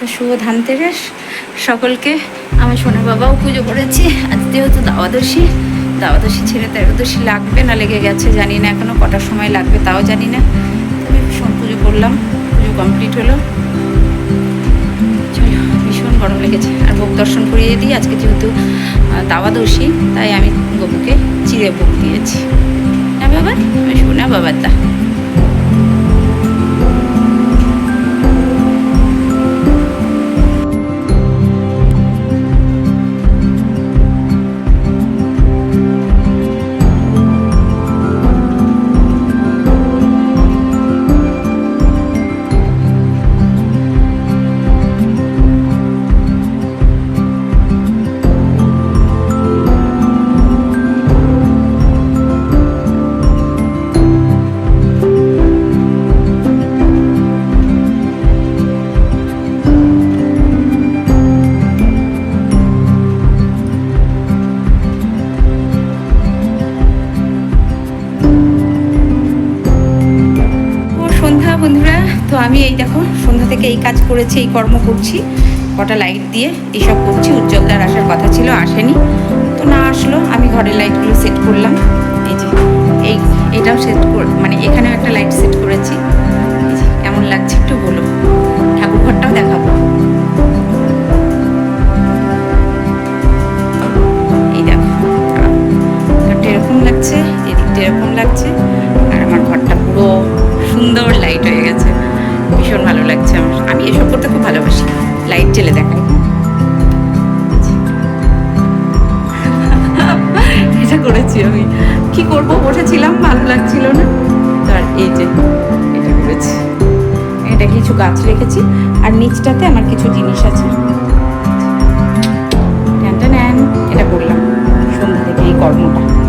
তো শুভ ধানতেরাস। সকলকে আমার সোনা বাবাও পুজো করেছি। আজ যেহেতু দাওয়াদশী দাওয়াদশী ছেড়ে তেরোদশী লাগবে না, লেগে গেছে, জানি না এখনও কটার সময় লাগবে, তাও জানি না। তবে ভীষণ পুজো করলাম, পুজো কমপ্লিট হলো। চলো, ভীষণ গরম লেগেছে। আর ভোগ দর্শন করিয়ে দিই, আজকে যেহেতু দাওয়াদশী তাই আমি গপুকে চিড়ে ভোগ দিয়েছি। না বাবা, আমি শোনা বাবার দা। কাজ করেছি, এই কর্ম করছি। কটা লাইট দিয়ে এইসব করছি উজ্জ্বলদার আসার কথা ছিল, আসেনি। তো না আসলো, আমি ঘরের লাইটগুলো সেট করলাম। এই যে, এই, এটাও সেট মানে এখানেও একটা লাইট সেট করেছি। কেমন লাগছে একটু বলো। ঠাকুর ঘরটাও দেখাবো। এই দেখো। এরকম লাগছে, এদিকটা এরকম লাগছে, আর আমার ঘরটা পুরো সুন্দর লাইট হয়ে গেছে। ভীষণ ভালো লাগছে আমার। আমি এসব করতে খুব ভালোবাসি। লাইট জ্বেলে দেখাই। এটা করেছি আমি। কি করব? বসেছিলাম, ভালো লাগছিল না। তো আর এই যে, এটা করেছি। এটা কিছু গাছ রেখেছি, আর নিচটাতে আমার কিছু জিনিস আছে। এটা করলাম। সন্ধ্যা থেকে এই কর্মটা।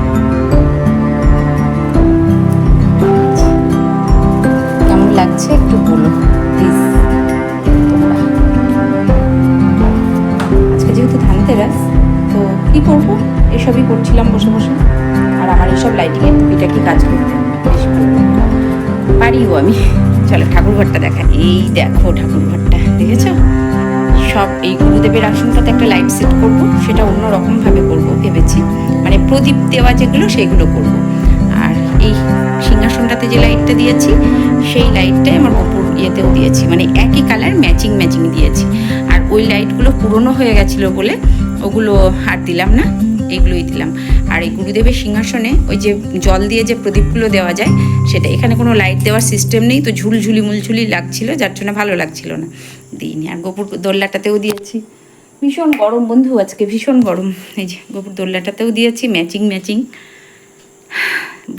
করব? এসবই করছিলাম বসে বসে। আর আমার এইসব লাইটিংয়ের টুপিটা কি কাজ করতে। পারিও আমি। চলো ঠাকুর ঘরটা দেখা। এই দেখো ঠাকুর ঘরটা দেখেছ? সব এই গুরুদেবের আসনটাতে একটা লাইট সেট করব। সেটা অন্য রকমভাবে করব, ভেবেছি। মানে প্রদীপ দেওয়া যেগুলো, সেগুলো করব। আর এই সিংহাসনটাতে যে লাইটটা দিয়েছি, সেই লাইটটাই আমার ওপর ইয়েতেও দিয়েছি। মানে একই কালার ম্যাচিং ম্যাচিং দিয়েছি। আর ওই লাইটগুলো পুরনো হয়ে গেছিল বলে ওগুলো আর দিলাম না এইগুলোই দিলাম। আর এই গুরুদেবের সিংহাসনে ওই যে জল দিয়ে যে প্রদীপগুলো দেওয়া যায়, সেটা এখানে কোনো লাইট দেওয়ার সিস্টেম নেই, তো ঝুলঝুলি মুলঝুলি লাগছিল, যার জন্য ভালো লাগছিল না। দিইনি, আর গোপুর দোল্লাটাতেও দিয়েছি। ভীষণ গরম বন্ধু, আজকে ভীষণ গরম। এই যে গোপুর দোল্লাটাতেও দিয়েছি ম্যাচিং ম্যাচিং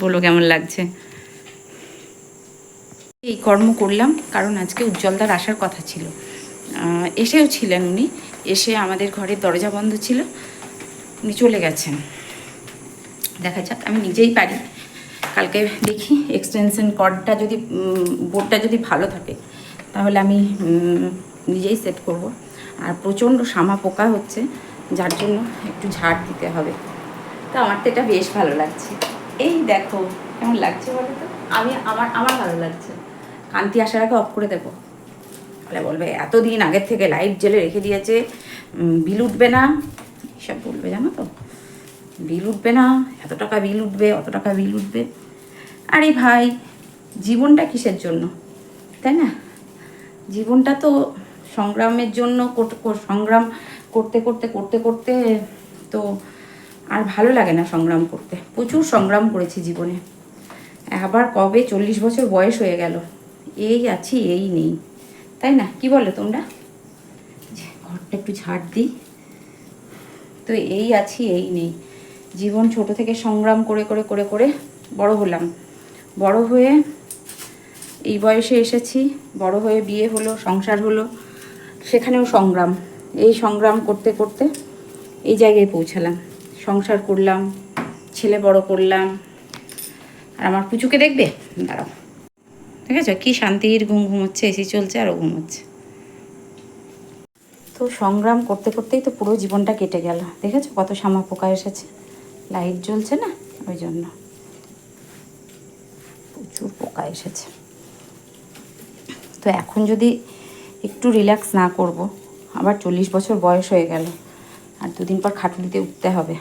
বলো কেমন লাগছে? এই কর্ম করলাম, কারণ আজকে উজ্জ্বলদার আসার কথা ছিল। এসেও ছিলেন উনি। এসে আমাদের ঘরের দরজা বন্ধ ছিল। উনি চলে গেছেন। দেখা যাক, আমি নিজেই পারি। কালকে দেখি এক্সটেনশন কর্ডটা যদি বোর্ডটা যদি ভালো থাকে, তাহলে আমি নিজেই সেট করব। আর প্রচণ্ড সামা পোকা হচ্ছে, যার জন্য একটু ঝাড় দিতে হবে। তো আমার তো এটা বেশ ভালো লাগছে। এই দেখো, কেমন লাগছে বলো তো? আমি, আমার আমার ভালো লাগছে। কান্তি আসার আগে অফ করে দেবো। বলবে, এতদিন আগের থেকে লাইট জ্বেলে রেখে দিয়েছে বিল উঠবে না। এসব বলবে, জানো তো? বিল উঠবে না, এত টাকা বিল উঠবে, অত টাকা বিল উঠবে। আরে ভাই, জীবনটা কিসের জন্য? তাই না? জীবনটা তো সংগ্রামের জন্য সংগ্রাম করতে করতে করতে করতে তো আর ভালো লাগে না সংগ্রাম করতে। প্রচুর সংগ্রাম করেছি জীবনে। আবার কবে চল্লিশ বছর বয়স হয়ে গেল? এই আছি, এই নেই। তাই না? কি বলো তোমরা? ঘরটা একটু ঝাড় দিই। তো এই আছি এই নেই। জীবন ছোট থেকে সংগ্রাম করে করে করে করে বড় হলাম। বড় হয়ে এই বয়সে এসেছি বড় হয়ে বিয়ে হলো সংসার হলো সেখানেও সংগ্রাম। এই সংগ্রাম করতে করতে এই জায়গায় পৌঁছালাম। সংসার করলাম ছেলে বড় করলাম। আর আমার পুচুকে দেখবে? দাঁড়াও। আছে কি শান্তির ঘুম ঘুমোচ্ছে, এসি চলছে আরও ঘুমোচ্ছে। তো সংগ্রাম করতে করতেই তো পুরো জীবনটা কেটে গেল। দেখেছ? কত সামা পোকা এসেছে। লাইট জ্বলছে না? ওই জন্য। প্রচুর পোকা এসেছে। তো এখন যদি একটু রিল্যাক্স না করব, আবার চল্লিশ বছর বয়স হয়ে গেল, আর দুদিন পর খাটুলিতে উঠতে হবে,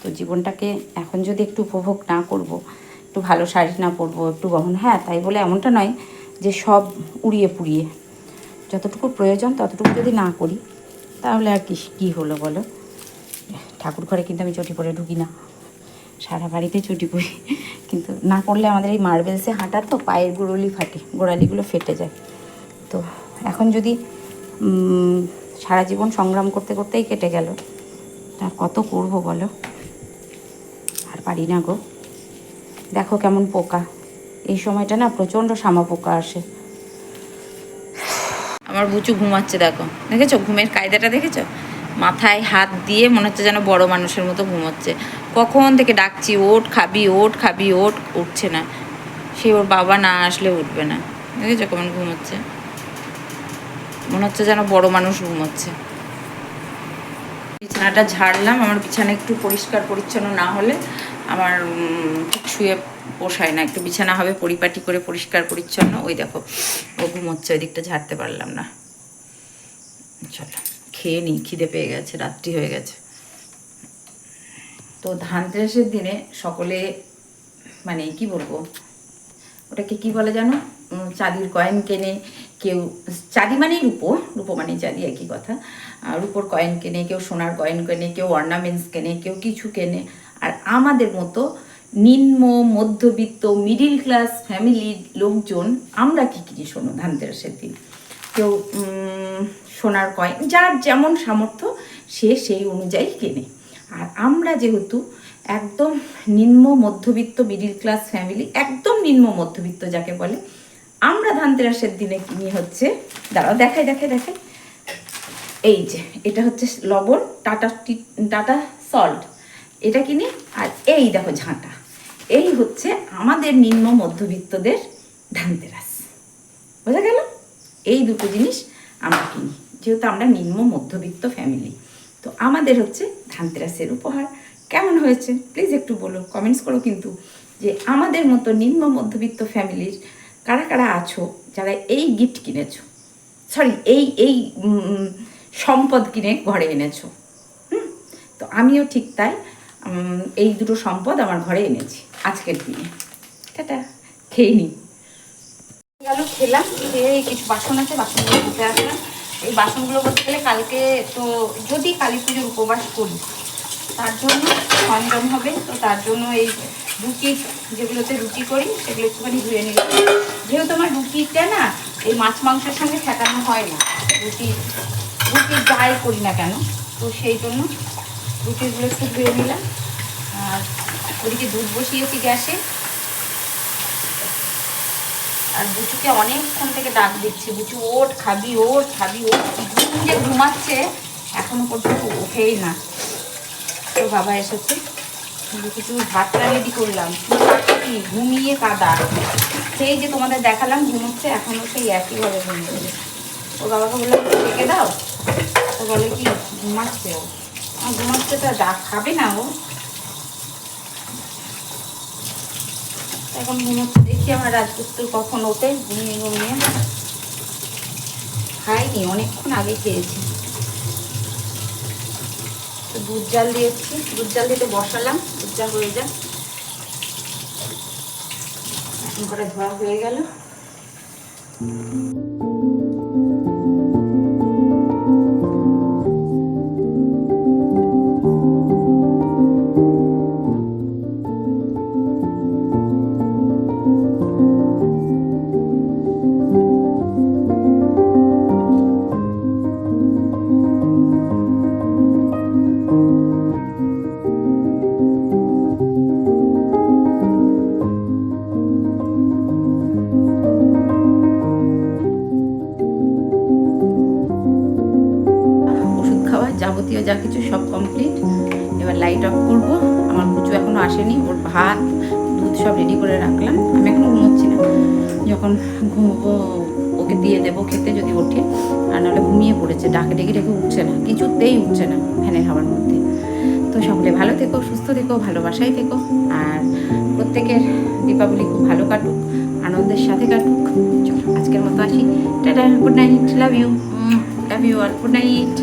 তো জীবনটাকে এখন যদি একটু উপভোগ না করব একটু ভালো শাড়ি না পরবো, একটু গহন হ্যাঁ তাই বলে এমনটা নয় যে সব উড়িয়ে পুড়িয়ে। যতটুকু প্রয়োজন ততটুকু যদি না করি, তাহলে আর কি কী হলো বলো? ঠাকুর ঘরে কিন্তু আমি চটি পরে ঢুকি না। সারা বাড়িতে চটি পরি। কিন্তু না করলে আমাদের এই মার্বেলসে হাঁটা তো পায়ের গোড়ালি ফাটে, গোড়ালিগুলো ফেটে যায়। তো এখন যদি সারা জীবন সংগ্রাম করতে করতেই কেটে গেল, তা কত করব বলো? আর পারি না গো। দেখো কেমন পোকা। এই সময়টা না প্রচণ্ড শামা পোকা আসে। আমার বুচু ঘুমাচ্ছে, দেখো। দেখেছ? ঘুমের কায়দাটা দেখেছ? মাথায় হাত দিয়ে মনে হচ্ছে যেন বড় মানুষের মতো ঘুমোচ্ছে। কখন থেকে ডাকছি, ওট খাবি ওট খাবি, ওট উঠছে না। সে ওর বাবা না আসলে উঠবে না। দেখেছ কেমন ঘুমোচ্ছে? মনে হচ্ছে যেন বড় মানুষ ঘুমোচ্ছে। বিছানাটা ঝাড়লাম, আমার বিছানা একটু পরিষ্কার পরিচ্ছন্ন না হলে আমার ঠিক শুয়ে পোষায় না, একটু বিছানা হবে, পরিপাটি করে পরিষ্কার পরিচ্ছন্ন। ওই দেখো ও ঘুমোচ্ছে ওই দিকটা ঝাড়তে পারলাম না। চলো, খেয়ে নিই খিদে পেয়ে গেছে, রাত্রি হয়ে গেছে। তো ধানতেরাসের দিনে সকলে মানে কি বলব, ওটাকে কি বলে জানো? চাঁদির কয়েন কেনে, কেউ, চাঁদি মানেই রূপো রূপো মানেই চাঁদি, একই কথা। রূপোর কয়েন কেনে, কেউ সোনার কয়েন কেনে, কেউ অর্নামেন্টস কেনে, কেউ কিছু কেনে। আর আমাদের মতো নিম্ন, মধ্যবিত্ত মিডিল ক্লাস ফ্যামিলির লোকজন, আমরা কি কিনি শোনো ধানতেরাসের দিন? কেউ সোনার কয়েন, যার যেমন সামর্থ্য, সে সেই অনুযায়ী কেনে। আর আমরা যেহেতু একদম নিম্ন, মধ্যবিত্ত মিডিল ক্লাস ফ্যামিলি একদম নিম্ন, মধ্যবিত্ত যাকে বলে, আমরা ধানতেরাসের দিনে কিনি হচ্ছে? দাঁড়াও, দেখাই দেখাই দেখাই। এই যে, এটা হচ্ছে লবণ, টাটা টাটা সল্ট এটা কিনি আর এই দেখো ঝাঁটা। এই হচ্ছে আমাদের নিম্ন মধ্যবিত্তদের ধানতেরাস। বোঝা গেল? এই দুটো জিনিস আমরা কিনি, যেহেতু আমরা নিম্ন মধ্যবিত্ত ফ্যামিলি তো আমাদের হচ্ছে ধানতেরাসের উপহার। কেমন হয়েছে? প্লিজ একটু বলো কমেন্টস করো কিন্তু, যে আমাদের মতো নিম্ন মধ্যবিত্ত ফ্যামিলির কারা কারা আছো, যারা এই গিফট কিনেছো? সরি এই এই সম্পদ কিনে ঘরে এনেছো। হুম? তো আমিও ঠিক তাই। এই দুটো সম্পদ আমার ঘরে এনেছি, আজকের দিনে। টাটা, খেয়ে নিই গেল, খেলাম, খেয়ে কিছু বাসন আছে, বাসনগুলো ধুতে আসলাম। এই বাসনগুলো বলতে গেলে কালকে তো যদি কালী পুজোর উপবাস করি, তার জন্য সরঞ্জাম হবে। তো তার জন্য এই রুটি, যেগুলোতে রুটি করি, সেগুলো একটুখানি ধুয়ে নিলাম। যেহেতু আমার রুটিটা না, এই মাছ মাংসের সঙ্গে ঠেকানো হয় না, রুটি রুটি যাই করি না কেন, তো সেই জন্য রুটিগুলো একটু ধুয়ে নিলাম। আর ওদিকে দুধ বসিয়েছি গ্যাসে। আর বুচুকে অনেকক্ষণ থেকে ডাক দিচ্ছি, বুচু, ওঠ, খাবি ওঠ, খাবি ঘুম যে ঘুমাচ্ছে, এখনও পর্যন্ত ওঠেই না। তো বাবা এসেছে। কিছু ভাতটা রেডি করলাম। কি? ঘুমিয়ে কাদা। সেই যে তোমাদের দেখালাম, ঘুমোচ্ছে এখনও সেই একইভাবে ঘুমিয়ে ও বাবাকে বললাম ডেকে দাও? তো বলে কি, ঘুমাচ্ছে ও। আর ঘুমাচ্ছে তো ডাক খাবে না ও। এখন ঘুমোচ্ছে, দেখি আমার রাজপুত্র কখন ওঠে, ঘুমিয়ে ঘুমিয়ে। খাইনি, অনেকক্ষণ আগে খেয়েছি। তো দুধ জাল দিয়েছি, দুধ জাল দিতে বসালাম, দুধ জাল হয়ে যাক। করে ধোয়া হয়ে গেল। যাবতীয় যা কিছু সব কমপ্লিট এবার লাইট অফ করব। আমার কুচু এখনও আসেনি, ওর ভাত, দুধ সব রেডি করে রাখলাম। আমি এখনও ঘুমোচ্ছি না। যখন ঘুমবো, ওকে দিয়ে দেবো খেতে যদি ওঠে। আর নাহলে ঘুমিয়ে পড়েছে, ডাকে ডেকে ডেকে উঠছে না, কিছুতেই উঠছে না ফ্যানের হাওয়ার মধ্যে। তো সকলে ভালো থেকো, সুস্থ থেকো ভালোবাসাই থেকো। আর প্রত্যেকের দীপাবলি খুব ভালো কাটুক, আনন্দের সাথে কাটুক। চলো, আজকের মতো আসি। Tata good night love you love you R good night